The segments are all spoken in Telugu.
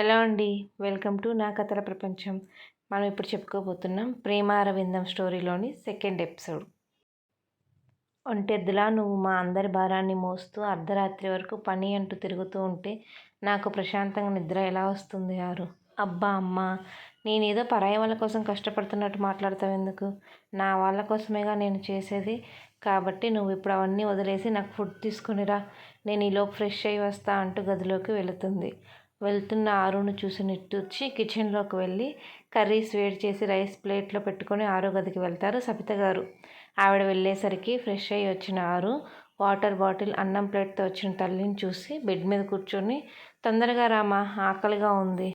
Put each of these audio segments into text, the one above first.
హలో అండి. వెల్కమ్ టు నా కథల ప్రపంచం. మనం ఇప్పుడు చెప్పుకోబోతున్నాం ప్రేమ అరవిందం స్టోరీలోని సెకండ్ ఎపిసోడ్. ఒంటెద్దులా నువ్వు మా అందరి భారాన్ని మోస్తూ అర్ధరాత్రి వరకు పని అంటూ తిరుగుతూ ఉంటే నాకు ప్రశాంతంగా నిద్ర ఎలా వస్తుంది యారు అబ్బా అమ్మ నేనేదో పరాయి వాళ్ళ కోసం కష్టపడుతున్నట్టు మాట్లాడతావు ఎందుకు? నా వాళ్ళ కోసమేగా నేను చేసేది? కాబట్టి నువ్వు ఇప్పుడు అవన్నీ వదిలేసి నాకు ఫుడ్ తీసుకునిరా. నేను ఈలోపు ఫ్రెష్ అయ్యి వస్తా అంటూ గదిలోకి వెళుతుంది. వెళ్తున్న ఆరును చూసి నిట్టూర్చి కిచెన్లోకి వెళ్ళి కర్రీస్ వేడి చేసి రైస్ ప్లేట్లో పెట్టుకొని ఆరు గదికి వెళ్తారు సబిత గారు. ఆవిడ వెళ్ళేసరికి ఫ్రెష్ అయ్యి వచ్చిన ఆరు వాటర్ బాటిల్ అన్నం ప్లేట్తో వచ్చిన తల్లిని చూసి బెడ్ మీద కూర్చొని తొందరగా రామా ఆకలిగా ఉంది.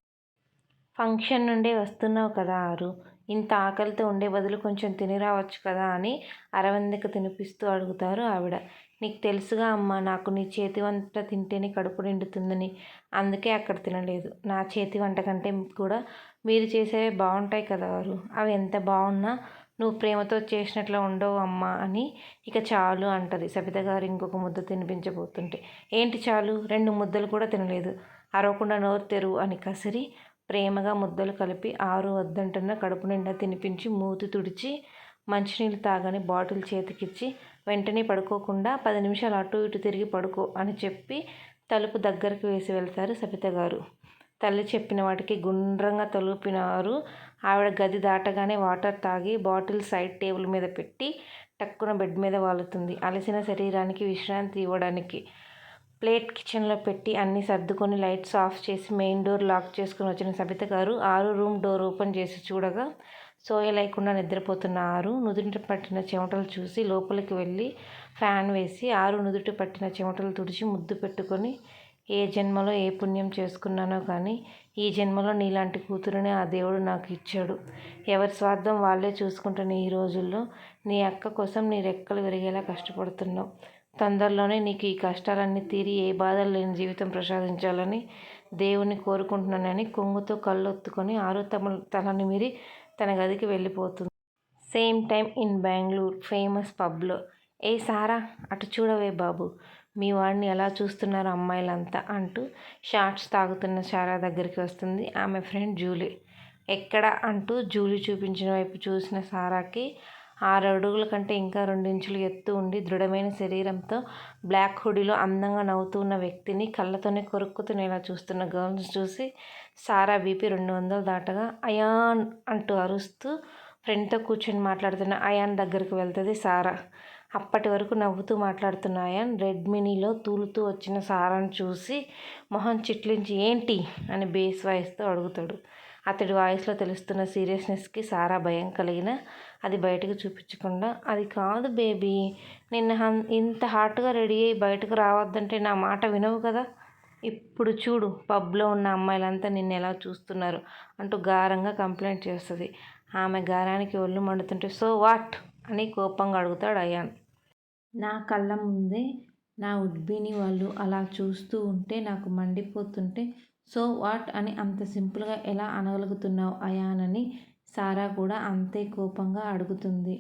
ఫంక్షన్ నుండి వస్తున్నావు కదా ఆరు. ఇంత ఆకలితో ఉండే బదులు కొంచెం తిని రావచ్చు కదా అని అరవిందకు తినిపిస్తూ అడుగుతారు ఆవిడ. నీకు తెలుసుగా అమ్మ నాకు నీ చేతి వంట తింటేనే కడుపు నిండుతుందని. అందుకే అక్కడ తినలేదు. నా చేతి వంట కంటే కూడా మీరు చేసేవి బాగుంటాయి కదా వారు. అవి ఎంత బాగున్నా నువ్వు ప్రేమతో చేసినట్లు ఉండవు అమ్మ అని ఇక చాలు అంటది. సబిత గారు ఇంకొక ముద్ద తినిపించబోతుంటే. ఏంటి చాలు? రెండు ముద్దలు కూడా తినలేదు. అరవకుండా నోరు తెరువు అని కసిరి ప్రేమగా ముద్దలు కలిపి ఆరు వద్దంటున్న కడుపు నిండా తినిపించి మూతి తుడిచి మంచినీళ్ళు తాగని బాటిల్ చేతికిచ్చి వెంటనే పడుకోకుండా పది నిమిషాలు అటు ఇటు తిరిగి పడుకో అని చెప్పి తలుపు దగ్గరకు వేసి వెళ్తారు సబిత గారు. తల్లి చెప్పిన వాటికి గుండ్రంగా తలుపినారు. ఆవిడ గది దాటగానే వాటర్ తాగి బాటిల్ సైడ్ టేబుల్ మీద పెట్టి టక్కున బెడ్ మీద వాలుతుంది. అలసిన శరీరానికి విశ్రాంతి ఇవ్వడానికి ప్లేట్ కిచెన్లో పెట్టి అన్నీ సర్దుకొని లైట్స్ ఆఫ్ చేసి మెయిన్ డోర్ లాక్ చేసుకుని వచ్చిన సబిత గారు ఆరు రూమ్ డోర్ ఓపెన్ చేసి చూడగా సోయ లేకుండా నిద్రపోతున్న ఆరు నుదుటి పట్టిన చెమటలు చూసి లోపలికి వెళ్ళి ఫ్యాన్ వేసి ఆరు నుదుటి పట్టిన చెమటలు తుడిచి ముద్దు పెట్టుకొని ఏ జన్మలో ఏ పుణ్యం చేసుకున్నానో కానీ ఈ జన్మలో నీలాంటి కూతురుని ఆ దేవుడు నాకు ఇచ్చాడు. ఎవరి స్వార్థం వాళ్ళే చూసుకుంటున్న ఈ రోజుల్లో నీ అక్క కోసం నీ రెక్కలు విరిగేలా కష్టపడుతున్నావు. తొందరలోనే నీకు ఈ కష్టాలన్నీ తీరి ఏ బాధలు లేని జీవితం ప్రసాదించాలని దేవుని కోరుకుంటున్నానని కొంగుతో కళ్ళొత్తుకొని ఆరు తమ తలని మీరి తన గదికి వెళ్ళిపోతుంది. Same time in Bengaluru famous పబ్లో. ఏ సారా అటు చూడవే బాబు. మీ వాడిని ఎలా చూస్తున్నారు అమ్మాయిలంతా అంటూ షార్ట్స్ తాగుతున్న సారా దగ్గరికి వస్తుంది ఆమె ఫ్రెండ్ జూలీ. ఎక్కడ అంటూ జూలీ చూపించిన వైపు చూసిన సారాకి ఆరు అడుగుల కంటే ఇంకా రెండించులు ఎత్తు ఉండి దృఢమైన శరీరంతో బ్లాక్ హుడీలో అందంగా నవ్వుతూ ఉన్న వ్యక్తిని కళ్ళతోనే కొరుక్కుతునేలా చూస్తున్న గర్ల్స్ చూసి సారా బీపీ రెండు వందలు దాటగా అయాన్ అంటూ అరుస్తూ ఫ్రెండ్తో కూర్చొని మాట్లాడుతున్న అయాన్ దగ్గరకు వెళ్తుంది సారా. అప్పటి వరకు నవ్వుతూ మాట్లాడుతున్న అయాన్ రెడ్ మినీలో తూలుతూ వచ్చిన సారాను చూసి మొహం చిట్లించి ఏంటి? అని బేస్ వాయిస్తో అడుగుతాడు. అతడి వాయిస్లో తెలుస్తున్న సీరియస్నెస్కి సారా భయం కలిగిన అది బయటకు చూపించకుండా అది కాదు బేబీ నిన్న ఇంత హాట్గా రెడీ అయ్యి బయటకు రావద్దంటే నా మాట వినవు కదా. ఇప్పుడు చూడు పబ్లో ఉన్న అమ్మాయిలంతా నిన్ను ఎలా చూస్తున్నారు అంటూ గారంగా కంప్లైంట్ చేస్తుంది. ఆమె గారానికి ఒళ్ళు మండుతుంటే సో వాట్? అని కోపంగా అడుగుతాడు అయాన్. నా కళ్ళ ముందే నా ఉడ్బీని వాళ్ళు అలా చూస్తూ ఉంటే నాకు మండిపోతుంటే సో వాట్ అని అంత సింపుల్గా ఎలా అనగలుగుతున్నావు అయాన్ అని సారా కూడా అంతే కోపంగా అడుగుతుంది.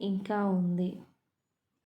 ఇంకా ఉంది.